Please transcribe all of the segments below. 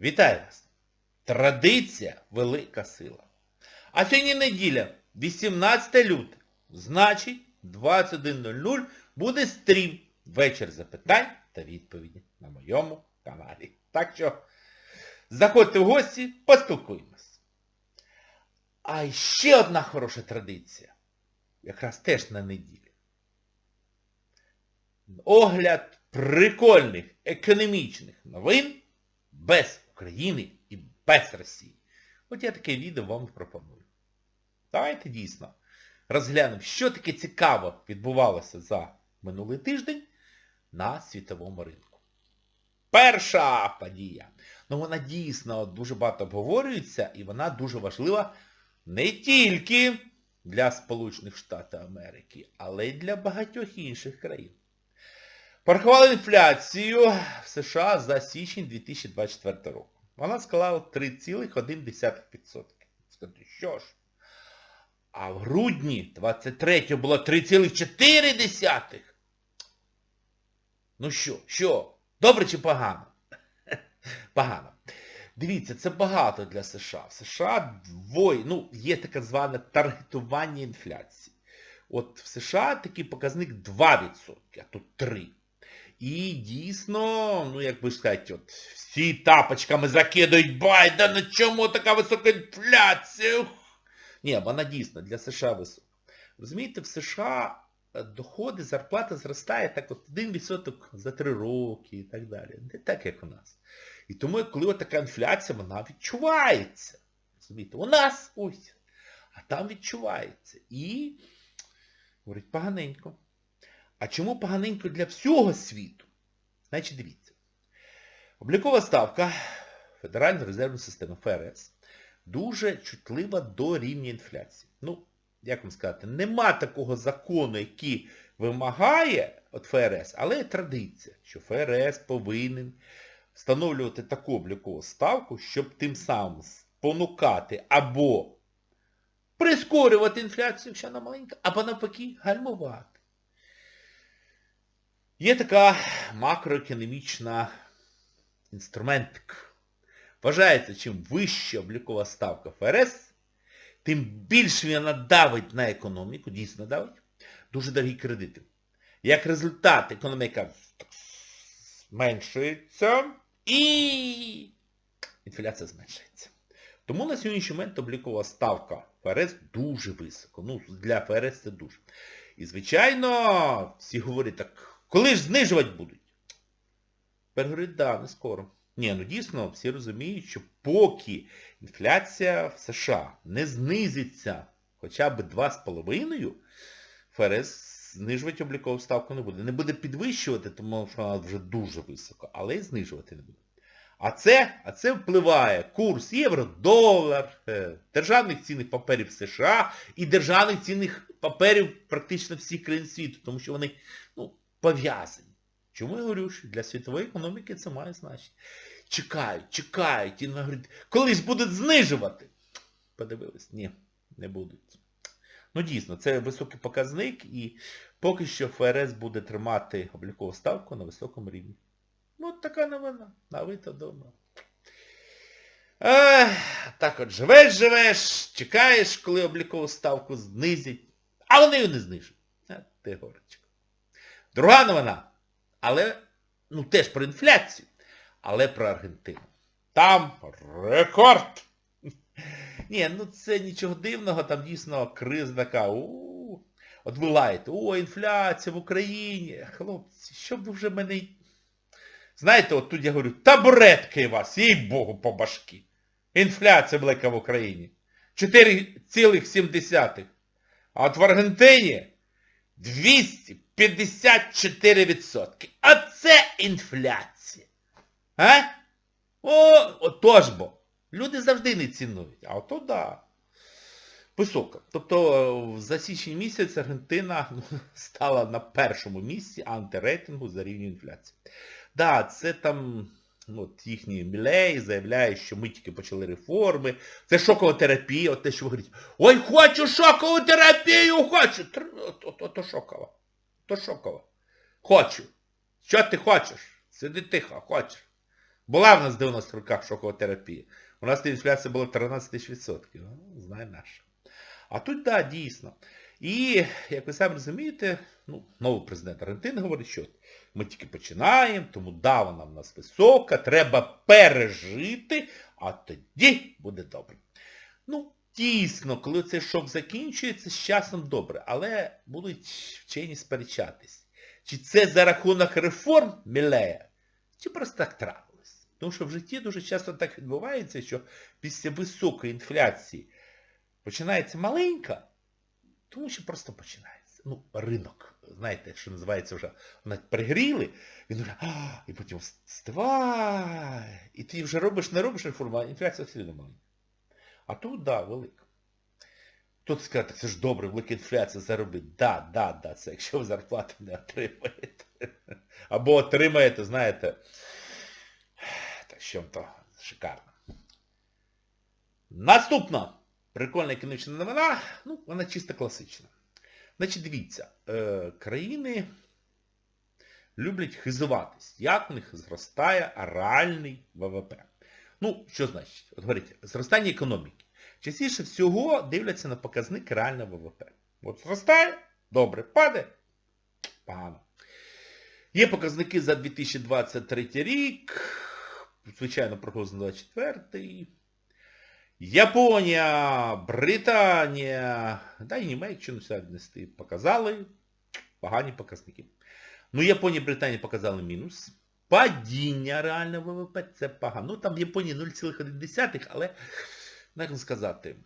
Вітаю вас! Традиція велика сила. А сьогодні неділя, 18 люте. Значить, 21.00 буде стрім вечір запитань та відповіді на моєму каналі. Так що, заходьте в гості, поспілкуємось. А ще одна хороша традиція. Якраз теж на неділю. Огляд прикольних економічних новин без України і без Росії. От я таке відео вам пропоную. Давайте дійсно розглянемо, що таке цікаво відбувалося за минулий тиждень на світовому ринку. Перша подія. Ну вона дійсно дуже багато обговорюється і вона дуже важлива не тільки для Сполучених Штатів Америки, але й для багатьох інших країн. Порахували інфляцію в США за січень 2024 року. Вона склала 3,1%. Скажіть, що ж? А в грудні 23 було 3,4%. Ну що, що? Добре чи погано? Погано. Дивіться, це багато для США. В США двоє, ну, є таке зване таргетування інфляції. От в США такий показник 2%, а тут 3%. І дійсно, ну як би сказати, от всі тапочками закидають Байдена, чому така висока інфляція? Ні, вона дійсно для США висока. Розумієте, в США доходи, зарплата зростає так от 1% за 3 роки і так далі. Не так, як у нас. І тому, коли така інфляція, вона відчувається. Розумієте, у нас ось, а там відчувається. І, говорить, поганенько. А чому поганенько для всього світу? Значить, дивіться. Облікова ставка Федеральної резервної системи ФРС дуже чутлива до рівня інфляції. Ну, як вам сказати, нема такого закону, який вимагає від ФРС, але є традиція, що ФРС повинен встановлювати таку облікову ставку, щоб тим самим спонукати або прискорювати інфляцію, якщо вона маленька, або навпаки гальмувати. Є така макроекономічна інструментик. Вважається, чим вища облікова ставка ФРС, тим більше вона давить на економіку, дійсно давить, дуже дорогі кредити. Як результат, економіка зменшується і інфляція зменшується. Тому на сьогоднішній момент облікова ставка ФРС дуже висока. Ну, для ФРС це дуже. І, звичайно, всі говорять так, коли ж знижувати будуть? Тепер говорить, да, не скоро. Ні, ну дійсно, всі розуміють, що поки інфляція в США не знизиться хоча б 2,5, ФРС знижувати облікову ставку не буде. Не буде підвищувати, тому що вона вже дуже висока, але і знижувати не буде. А це, а це впливає курс євро-долар, державних цінних паперів США і державних цінних паперів практично всіх країн світу, тому що вони ну, пов'язані. Чому я говорю, що для світової економіки це має значення. Чекають, чекають, і говорять, колись будуть знижувати. Подивились, ні, не будуть. Ну дійсно, це високий показник і поки що ФРС буде тримати облікову ставку на високому рівні. Ну, от така новина. А ви дома. Так от живеш, живеш, чекаєш, коли облікову ставку знизять, а вони її не знижують. А ти горечко. Друга новина. Але, ну теж про інфляцію, але про Аргентину. Там рекорд! Ні, ну це нічого дивного, там дійсно криза така. У-у-у. От ви лаєте, о, інфляція в Україні. Хлопці, щоб ви вже мене... Знаєте, от тут я говорю, табуретки вас, їй Богу, по башки. Інфляція велика в Україні. 4,7. А от в Аргентині 254%. А це інфляція. А? О, отож бо. Люди завжди не цінують. А ото да. Висока. Тобто за січень місяць Аргентина стала на першому місці антирейтингу за рівнем інфляції. Да, це там ну, от їхній Мілей заявляє, що ми тільки почали реформи. Це шокова терапія, от те, що ви говорите, ой, хочу шокову терапію, хочу. То, то, то шокова. То шокова. Хочу. Що ти хочеш? Сиди тихо, хочеш. Була в нас в 90-х роках шокова терапія. У нас інфляція була 13 тисяч відсотків. Ну, знає наша. А тут, так, да, дійсно. І, як ви самі розумієте, ну, новий президент Аргентини говорить, що ми тільки починаємо, тому да, вона в нас висока, треба пережити, а тоді буде добре. Ну, дійсно, коли цей шок закінчується, з часом добре, але будуть вчені сперечатись. Чи це за рахунок реформ Мілея, чи просто так трапилось. Тому що в житті дуже часто так відбувається, що після високої інфляції починається маленька, тому що просто починається. Ну, ринок, знаєте, що називається вже, навіть пригріли, він вже, а, і потім стиває, і ти вже робиш, не робиш реформу, а інфляція все одно маленька. А тут, да, велика. Тут сказати, це ж добре, велика інфляція заробить. Да, да, да, це якщо ви зарплату не отримаєте. Або отримаєте, знаєте, так що то шикарно. Наступна прикольна економічна новина, ну, вона чисто класична. Значить, дивіться, е, країни люблять хизуватись, як в них зростає реальний ВВП. Ну, що значить? От говорите, зростання економіки. Частіше всього дивляться на показник реального ВВП. От зростає, добре, падає, погано. Є показники за 2023 рік, звичайно, прогноз на 24 Японія, Британія, да і Німеччину сюди віднести, показали погані показники. Ну, Японія Британія показали мінус. Падіння реального ВВП це погано. Ну там в Японії 0,1, але, як сказати,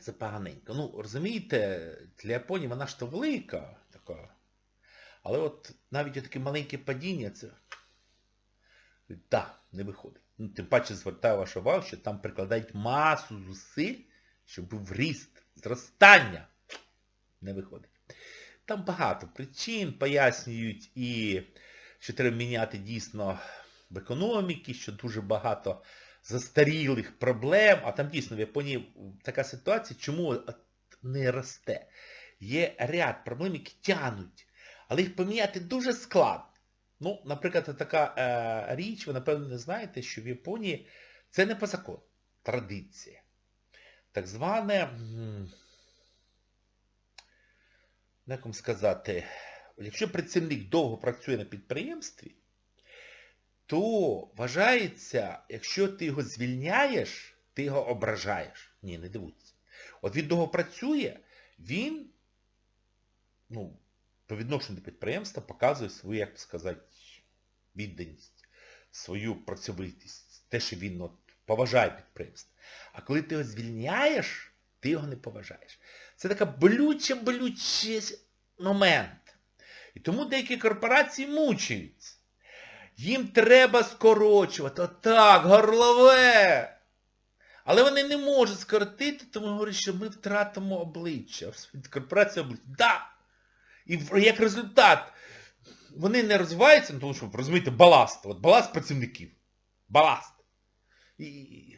це поганенько. Ну, розумієте, для Японії вона ж то велика така. Але от навіть таке маленьке падіння, це... Так, да, не виходить. Ну, тим паче звертаю вашу увагу, що там прикладають масу зусиль, щоб був ріст, зростання. Не виходить. Там багато причин пояснюють і що треба міняти дійсно в економіці, що дуже багато застарілих проблем, а там дійсно в Японії така ситуація, чому не росте. Є ряд проблем, які тянуть, але їх поміняти дуже складно. Ну, наприклад, така е, річ, ви, напевно, не знаєте, що в Японії це не по закону, традиція. Так зване, як вам сказати, якщо працівник довго працює на підприємстві, то вважається, якщо ти його звільняєш, ти його ображаєш. Ні, не дивуйтесь. От він довго працює, він, ну, по відношенню до підприємства показує свою, як сказати, відданість, свою працьовитість, те, що він от, поважає підприємство. А коли ти його звільняєш, ти його не поважаєш. Це така болюча-болючий момент. І тому деякі корпорації мучаються. Їм треба скорочувати. Отак, горлове. Але вони не можуть скоротити, тому говорять, що ми втратимо обличчя. Корпорація обличчя. Да! І як результат, вони не розвиваються, тому що, розумієте, баласт. От баласт працівників. Баласт. І...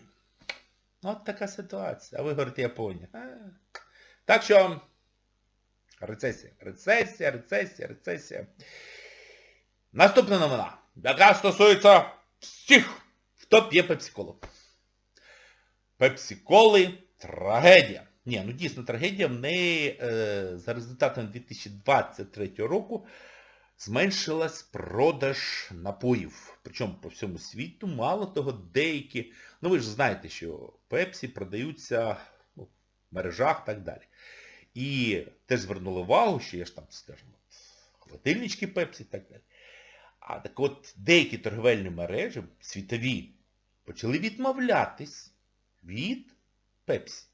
От така ситуація. А ви говорите Японія. Так що... Рецесія, рецесія, рецесія, рецесія. Наступна новина, яка стосується всіх, хто п'є пепсиколу. Пепсиколи трагедія. Ні, ну дійсно трагедія в неї е, за результатами 2023 року зменшилась продаж напоїв. Причому по всьому світу, мало того, деякі, ну ви ж знаєте, що пепсі продаються ну, в мережах і так далі. І теж звернули увагу, що є ж там, скажімо, холодильнички пепсі і так далі. А так от деякі торговельні мережі, світові, почали відмовлятись від пепсі.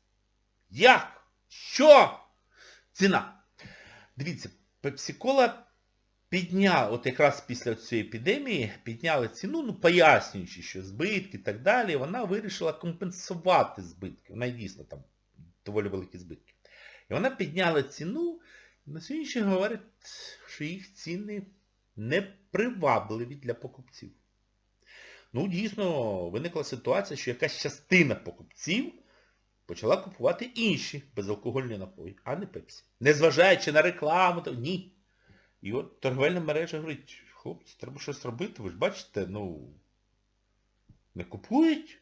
Як? Що? Ціна. Дивіться, пепсикола підняла, от якраз після цієї епідемії, підняла ціну, ну пояснюючи, що збитки і так далі, вона вирішила компенсувати збитки. Вона дійсно там доволі великі збитки. І вона підняла ціну, і на сьогодні говорить, що їх ціни непривабливі для покупців. Ну, дійсно, виникла ситуація, що якась частина покупців почала купувати інші безалкогольні напої, а не пепсі. Незважаючи на рекламу, то ні. І от торговельна мережа говорить, хлопці, треба щось робити, ви ж бачите, ну, Не купують?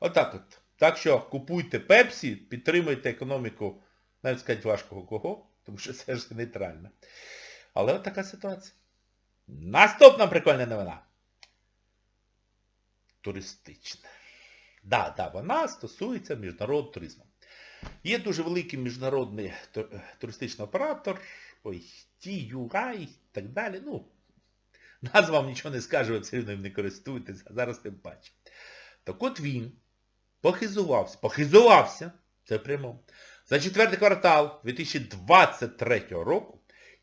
Отак от. Так що купуйте Пепсі, підтримуйте економіку, навіть сказати важкого кого, тому що це ж нейтрально. Але от така ситуація. Наступна прикольна новина. Туристична. Да, да, вона стосується міжнародного туризму. Є дуже великий міжнародний туристичний оператор, ой, TUI і так далі. Ну, назва вам нічого не скаже, ви все одно їм не користуєтесь, а зараз тим паче. Так от він похизувався, похизувався, це прямо, за четвертий квартал 2023 року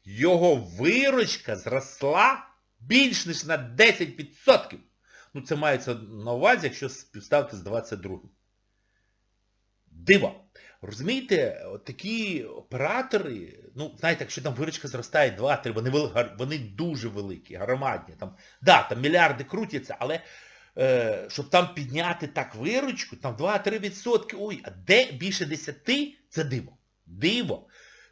його виручка зросла більш ніж на 10%. Ну, це мається на увазі, якщо співставити з 22. Диво. Розумієте, такі оператори, ну, знаєте, якщо там виручка зростає 2-3, вони, вони дуже великі, громадні. Там, да, там мільярди крутяться, але щоб там підняти так виручку, там 2-3 відсотки, ой, а де більше 10, це диво. Диво.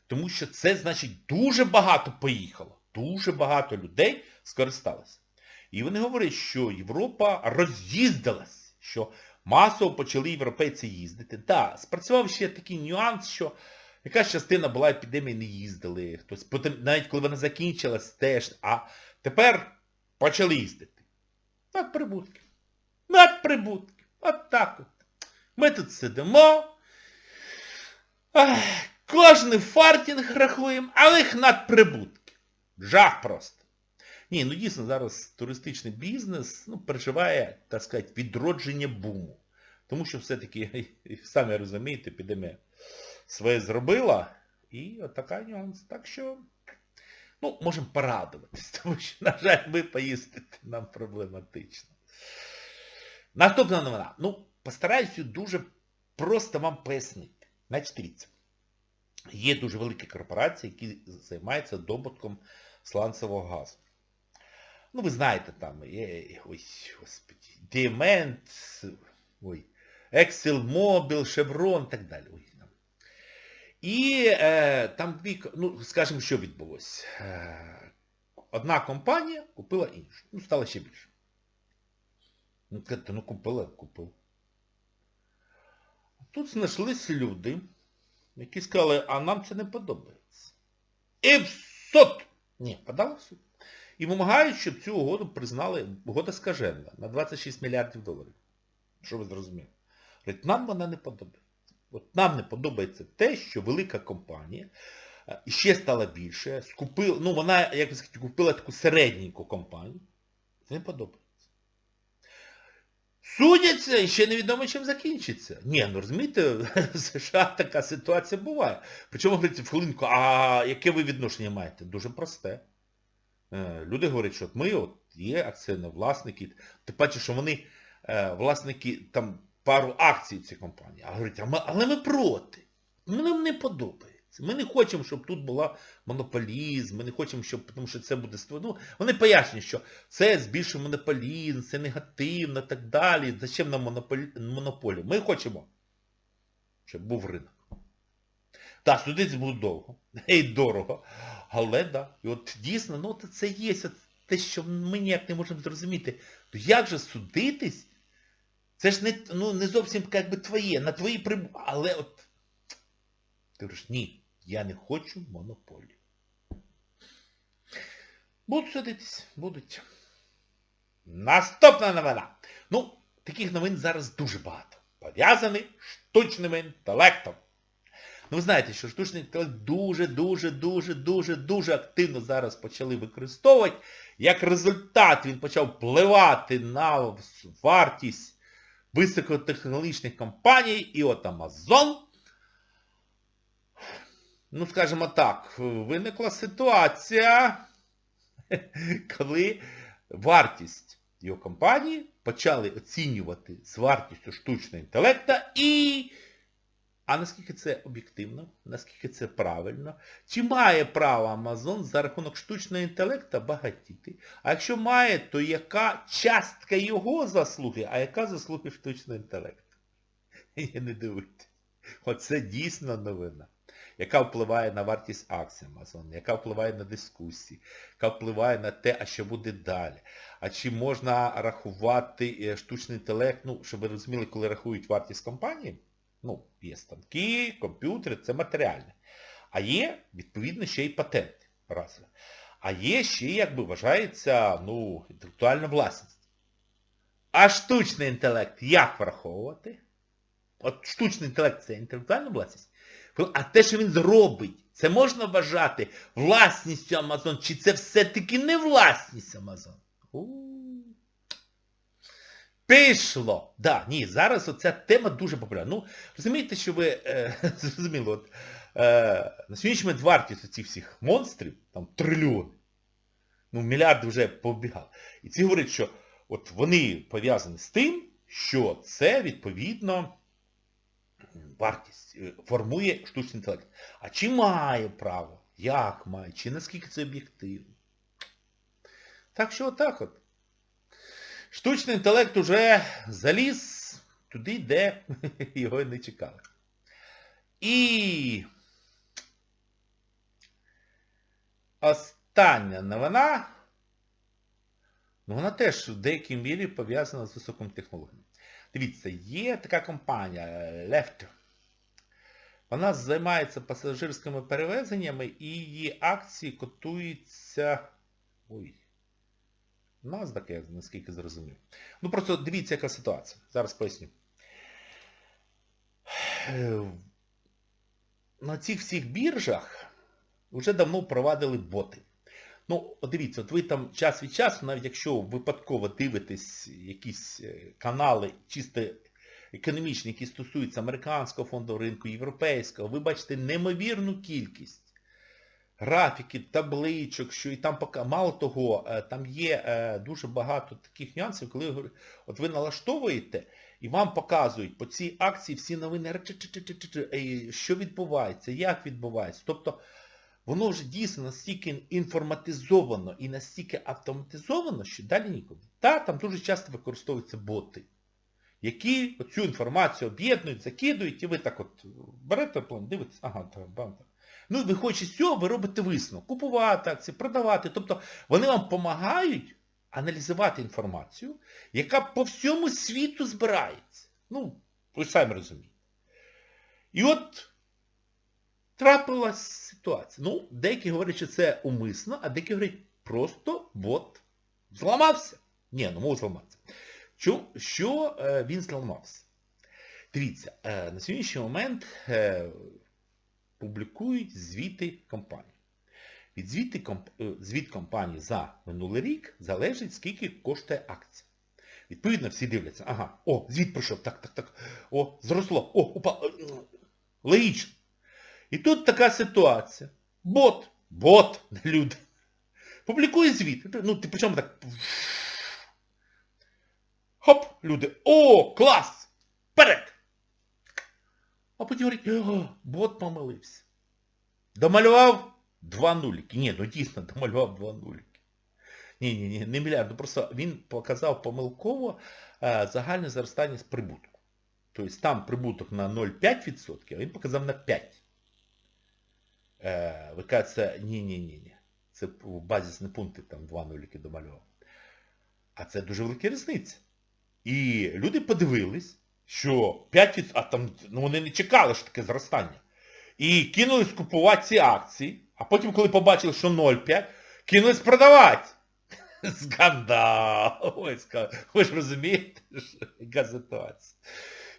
Тому що це, значить, дуже багато поїхало. Дуже багато людей скористалося. І вони говорять, що Європа роз'їздилась, що масово почали європейці їздити. Так, спрацював ще такий нюанс, що якась частина була епідемії, не їздили. Хтось, потім, навіть коли вона закінчилась, теж. А тепер почали їздити. Надприбутки. Надприбутки. От так от. Ми тут сидимо. Ах, кожний фартінг рахуємо, але їх надприбутки. Жах просто. Ні, ну дійсно зараз туристичний бізнес ну, переживає, так сказати, відродження буму. Тому що все-таки, самі розумієте, епідемія своє зробила. І от нюанс. Так що, ну, можемо порадуватись, тому що, на жаль, ви поїздите нам проблематично. Наступна новина. Ну, постараюся дуже просто вам пояснити. Значить, дивіться. Є дуже великі корпорації, які займаються добутком сланцевого газу. Ну, ви знаєте, там є, ой, господи, Діамент, ой, ExxonMobil, Chevron і так далі. Ой, там. І е, там дві, ну, скажімо, що відбулося. Е, одна компанія купила іншу. Ну, стало ще більше. Ну, кажете, ну купила, купив. Тут знайшлися люди, які сказали, а нам це не подобається. І в суд! Ні, подали в суд. І вимагають, щоб цю угоду признали, угода скажена, на 26 мільярдів доларів. Що ви зрозуміли? Говорять, нам вона не подобається. От нам не подобається те, що велика компанія е, ще стала більше, скупила, ну вона, як ви сказати, купила таку середненьку компанію. Це не подобається. Судяться і ще невідомо чим закінчиться. Ні, ну розумієте, в США така ситуація буває. Причому, говорить, в хвилинку, а яке ви відношення маєте? Дуже просте. Е, Люди говорять, що от ми от є акціонні власники, ти бачиш, що вони е, власники там пару акцій цієї компанії. А говорять, але ми проти. Нам не подобається. Ми не хочемо, щоб тут була монополізм, ми не хочемо, щоб, тому що це буде ну, Вони пояснюють, що це збільшує монополізм, це негативно і так далі. Зачем нам монополі... монополія? Ми хочемо, щоб був ринок. Так, судитися буде довго. І дорого. Але да. І от дійсно, ну це є те, що ми ніяк не можемо зрозуміти. То як же судитись? Це ж не, ну, не зовсім як твоє, на твої приб... Але от ти говориш, ні, я не хочу монополію. Будуть судитись, будуть. Наступна новина. Ну, таких новин зараз дуже багато. Пов'язані з штучним інтелектом. Ну ви знаєте, що штучний інтелект дуже-дуже-дуже-дуже-дуже активно зараз почали використовувати. Як результат він почав впливати на вартість високотехнологічних компаній. І от Amazon, ну скажімо так, виникла ситуація, коли вартість його компанії почали оцінювати з вартістю штучного інтелекту і... А наскільки це об'єктивно, наскільки це правильно? Чи має право Amazon за рахунок штучного інтелекту багатіти? А якщо має, то яка частка його заслуги, а яка заслуги штучного інтелекту? І не дивуйтесь. Оце дійсно новина. Яка впливає на вартість акцій Amazon, яка впливає на дискусії, яка впливає на те, а що буде далі. А чи можна рахувати е, штучний інтелект, ну, щоб ви розуміли, коли рахують вартість компанії, ну, є станки, комп'ютери, це матеріальне. А є, відповідно, ще й патенти. Раз. А є ще, якби вважається, ну, інтелектуальна власність. А штучний інтелект як враховувати? От штучний інтелект це інтелектуальна власність. А те, що він зробить, це можна вважати власністю Amazon, чи це все-таки не власність? У. Пішло. Да, ні, зараз оця тема дуже популярна. Ну, розумієте, що ви е, зрозуміли, от, е, на сьогоднішній момент вартість цих всіх монстрів, там трильйони, ну, мільярди вже побігали. І ці говорять, що от вони пов'язані з тим, що це, відповідно, вартість е, формує штучний інтелект. А чи має право? Як має? Чи наскільки це об'єктивно? Так що отак от. Штучний інтелект уже заліз туди, де його не чекали. І остання новина, ну вона теж в деякій мірі пов'язана з високими технологіями. Дивіться, є така компанія Left. Вона займається пасажирськими перевезеннями і її акції котуються... Ой. NASDAQ, я наскільки зрозумів. Ну просто дивіться, яка ситуація. Зараз поясню. На цих всіх біржах вже давно провадили боти. Ну, дивіться, от ви там час від часу, навіть якщо випадково дивитесь якісь е, канали чисто економічні, які стосуються американського фондового ринку, європейського, ви бачите неймовірну кількість графіків, табличок, що і там поки, мало того, е, там є е, дуже багато таких нюансів, коли от ви налаштовуєте і вам показують по цій акції всі новини, що відбувається, як відбувається. Тобто воно вже дійсно настільки інформатизовано і настільки автоматизовано, що далі нікуди. Та, там дуже часто використовуються боти, які цю інформацію об'єднують, закидують, і ви так от берете план, дивитесь, ага, так, бам, так. Ну і виходячи з цього, ви робите висновок. Купувати акції, продавати. Тобто вони вам допомагають аналізувати інформацію, яка по всьому світу збирається. Ну, ви самі розумієте. І от трапилась ситуація. Ну, деякі говорять, що це умисно, а деякі говорять, просто бот зламався. Ні, ну мов зламатися. Що, що е, він зламався? Дивіться, е, на сьогоднішній момент е, публікують звіти компанії. Від звіти, комп... е, звіт компанії за минулий рік залежить, скільки коштує акція. Відповідно, всі дивляться, ага, о, звіт пройшов, так, так, так, о, зросло, о, упало. Логічно. І тут така ситуація. Бот, бот, люди. Публікує звіт. Ну, ти причому так. Хоп, люди. О, клас! Вперед! А потім говорить, о, бот помилився. Домалював два нуліки. Ні, ну дійсно домалював два нуліки. Ні, ні, ні, не мільярд. Ну просто він показав помилково е, загальне зростання з прибутку. Тобто там прибуток на 0,5%, а він показав на 5%. Е, ви кажете, ні-ні-ні. Це базисні пункти, там два нуліки домалював. А це дуже велика різниця. І люди подивились, що 5%, а там ну, вони не чекали, що таке зростання. І кинулись купувати ці акції, а потім, коли побачили, що 0,5, кинулись продавати. Скандал. Ой, скандал. Ви ж розумієте, що яка ситуація.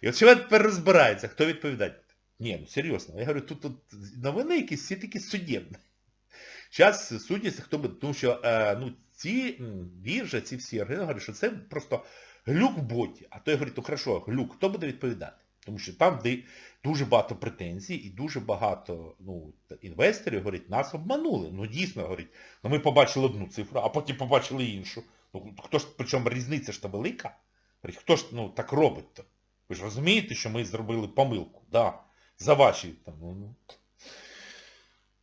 І от що тепер розбирається, хто відповідає? Ні, ну серйозно. Я говорю, тут, тут новини якісь всі такі судебні. Зараз судяться, хто буде, тому що е, ну, ці біржі, ці всі органи говорять, що це просто глюк в боті. А той говорить, ну хорошо, глюк, хто буде відповідати? Тому що там де дуже багато претензій і дуже багато ну, інвесторів говорять, нас обманули. Ну дійсно, говорять, ну ми побачили одну цифру, а потім побачили іншу. Ну хто ж, причому різниця ж та велика? Говорить, хто ж ну, так робить-то? Ви ж розумієте, що ми зробили помилку, да, за ваші там, ну, ну.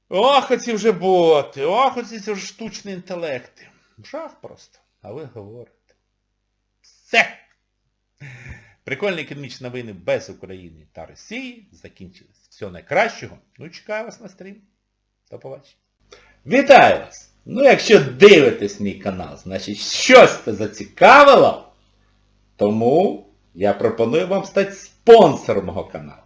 Ох, оці вже боти, ох, оці вже штучні інтелекти. Жах просто, а ви говорите. Все! Прикольні економічні новини без України та Росії закінчились. Всього найкращого. Ну і чекаю вас на стрім. До побачення. Вітаю вас! Ну якщо дивитесь мій канал, значить щось це зацікавило, тому я пропоную вам стати спонсором мого каналу.